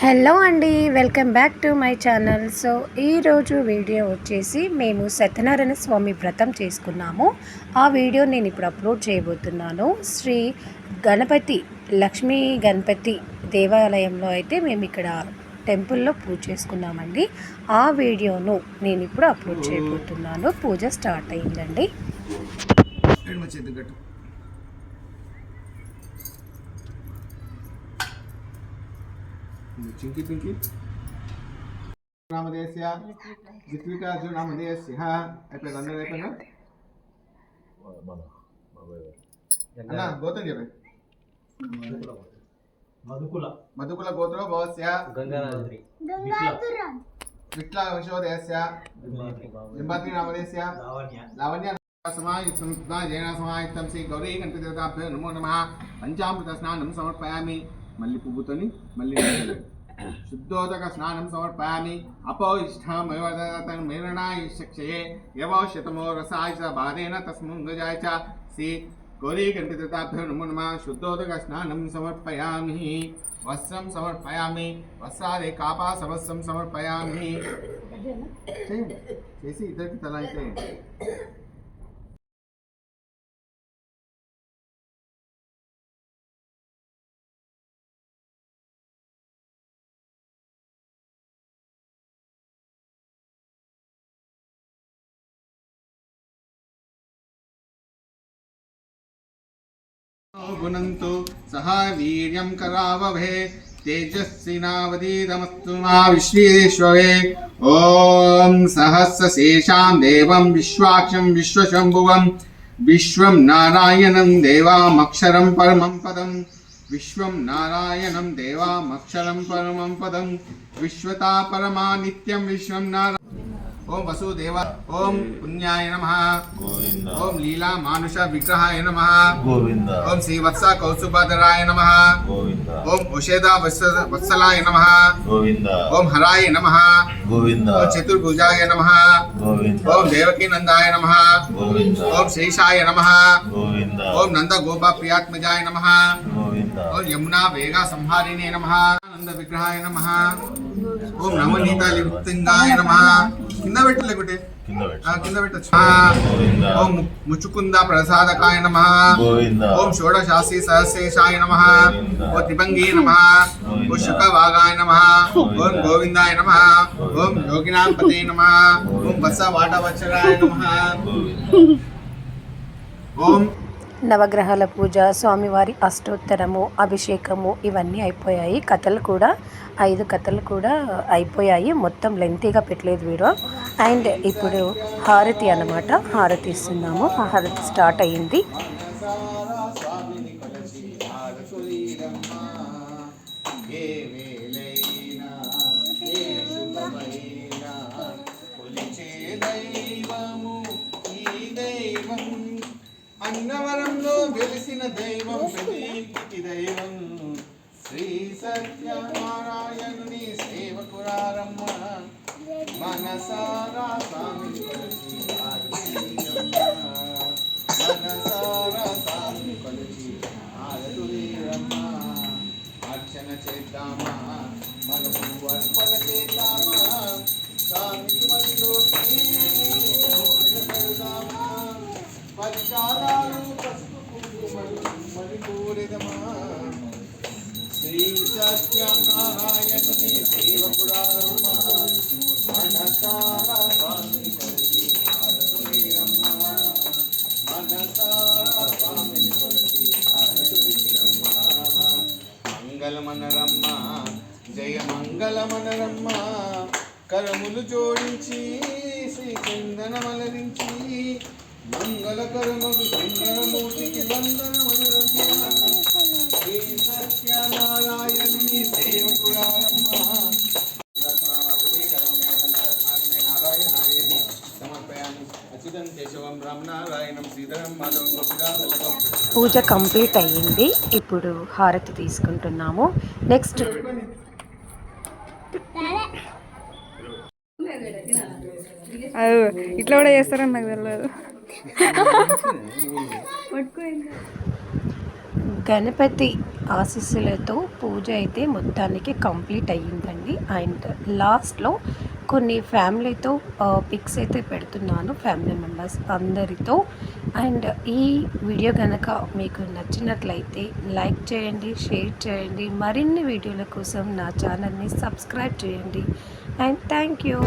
Hello అండి welcome back to my channel. So ఈరోజు video వచ్చేసి మేము సత్యనారాయణ స్వామి వ్రతం చేసుకున్నాము. ఆ వీడియో నేను ఇప్పుడు అప్లోడ్ చేయబోతున్నాను. శ్రీ గణపతి లక్ష్మీ గణపతి దేవాలయంలో అయితే మేము ఇక్కడ టెంపుల్లో పూజ చేసుకున్నామండి. ఆ వీడియోను నేను ఇప్పుడు అప్లోడ్ చేయబోతున్నాను. పూజ స్టార్ట్ అయిందండి. చింకి పింకి. నామదేశయ జిత్వికాజు నామదేశయ అయిపోయింది? అందరూ అయిపోయిందా? అన్న గోత్రం చెప్పండి మధుకుల. మధుకుల గోత్రో భవస్య. గంగారాత్రి విట్ల వంశోదయస్య లింబాద్రి నామదేశయ లావణ్య. లావణ్య సమాయుక్తం జైన సమాయుక్తం శ్రీ గౌరీ గణపతి దేవతాభ్యో నమో నమ. పంచామృత స్నానం సమర్పయామి. మళ్ళీ పువ్వుతోని మళ్ళీ. శుద్ధోదక స్నానం సమర్పయామి. అపౌష్ఠమేవదతన్ మేరణాయ శక్షయే యవౌషతమో రసాయ చ బాధేన తస్ముంగజాయ చ. శ్రీ గౌరీ గణపతి దేవతాభ్యో నమో నమ. శుద్ధోదక స్నానం సమర్పయామి. వస్త్రం సమర్పయామి. వస్త్రాలే కాపా సమస్తం సమర్పయామి. చేసి ఇద్దరికి తలా गुणन्तु सह वीर्यं करावभे तेजस्विनावधीतमस्तु मा विश्वेश्वरे। ॐ सहस्रशेषां देवं, विश्वाक्षं विश्वशम्भुवं, विश्वं नारायणं देवामक्षरं परमं पदं, विश्वं नारायणं देवामक्षरं परमं पदं, विश्वता परमा विश्वं नारायण ఓం వసుదేవ ఓం పుణ్యాయ నమ గోవింద ఓం లీలా మానుష విగ్రహాయ నమ గోవింద ఓం శ్రీవత్స కౌసుభద్రాయ నమ గోవింద ఓం ఉషేద వత్స వత్సలాయ నమ గోవింద ఓం హరాయ నమ గోవింద ఓం చతుర్భుజాయ నమ గోవింద ఓం దేవకీ నందాయ నమ గోవింద ఓం శేషాయ నమ గోవింద ఓం నంద గోప ప్రియాత్మజాయ నమ గోవింద ఓం యమునా వేగా సంహారిణే నమ నంద విగ్రహాయ నమ ఓం నవనీత లిప్తింగాయ నమ కింద పెట్టు లేకుంటే? కింద పెట్టచ్చు. ఓం ముచుకుంద ప్రసాదకాయ నమ. ఓం షోడశాసి సహస్రేషాయ నమ. ఓం త్రిభంగి నమ. ఓం శుకవాగాయ నమ. ఓం గోవిందాయ నమ. ఓం యోగినాంపతే నమ. ఓం వత్స వాటవచ్చరాయ నమ. ఓం నవగ్రహాల పూజ స్వామివారి అష్టోత్తరము అభిషేకము ఇవన్నీ అయిపోయాయి. కథలు కూడా ఐదు కథలు కూడా అయిపోయాయి. మొత్తం లెంతీగా పెట్టలేదు వీడియో అండ్ ఇప్పుడు హారతి అన్నమాట. హారతి ఇస్తున్నాము. హారతి స్టార్ట్ అయ్యింది. దైవం శ్రీ సత్యనారాయణుని సేవకురారమ్మ. మనసారా స్వామి మనసారా స్వామి కొలిచి ఆరతులీరమ్మా. అర్చన చేద్దామా? శ్రీ సత్యనారాయణుని సేవకురారమ్మా మనసారా స్వామిని కొలిచి ఆరతులీరమ్మా. మనసారా స్వామిని కొలిచి ఆరతులీరమ్మా. మంగళమనరమ్మ జయ మంగళమనరమ్మ కరములు జోడించి శ్రీ చందనమలరించి మంగళకరములు చందనమూర్తికి వందనమనరమ్మ శ్రీ సత్యనారాయణుని సేవకురారమ్మ పూజ కంప్లీట్ అయ్యింది. ఇప్పుడు హారతి తీసుకుంటున్నాము. నెక్స్ట్ అది ఇట్లా కూడా చేస్తారని నాకు తెలియదు గణపతి ఆశీస్సులతో పూజ అయితే మొత్తానికి కంప్లీట్ అయ్యిందండి. అండ్ లాస్ట్లో కొన్ని ఫ్యామిలీతో పిక్స్ అయితే పెడుతున్నాను ఫ్యామిలీ మెంబర్స్ అందరితో. అండ్ ఈ వీడియో కనుక మీకు నచ్చినట్లయితే లైక్ చేయండి షేర్ చేయండి మరిన్ని వీడియోల కోసం నా ఛానల్ని సబ్స్క్రైబ్ చేయండి. And thank you.